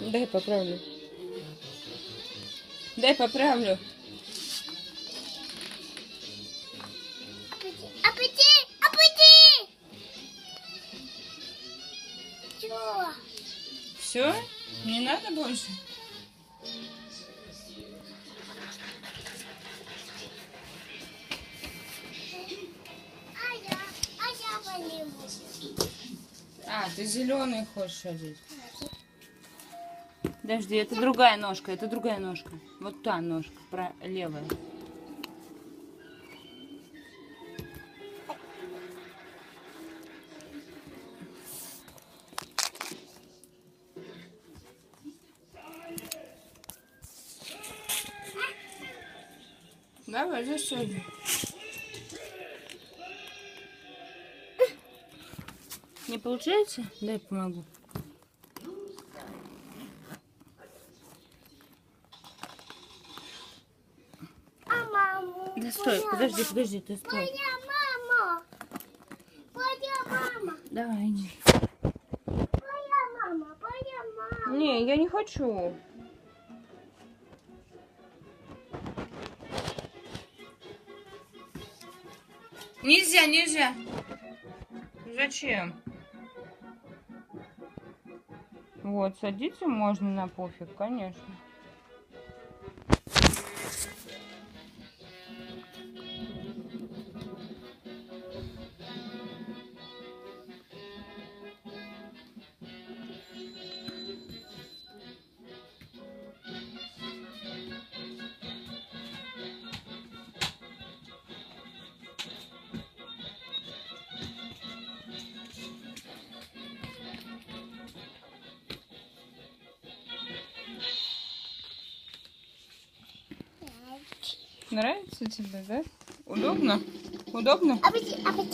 Дай поправлю. Дай поправлю. Аппетит! Аппетит! Чё? Все? Не надо больше? А я, а я. А, ты зеленый хочешь одеть. Подожди, это другая ножка, это другая ножка. Вот та ножка, про левая. Давай, засунь. Не получается? Дай помогу. А маму? Да стой, Моя подожди, мама. подожди, ты стой. Моя мама! Моя мама! Давай, не. Моя мама! Моя мама! Не, я не хочу. Нельзя, нельзя. Зачем? Вот, садиться можно на пофиг, конечно. Нравится тебе, да? Удобно? Удобно? Аппетит! Аппетит!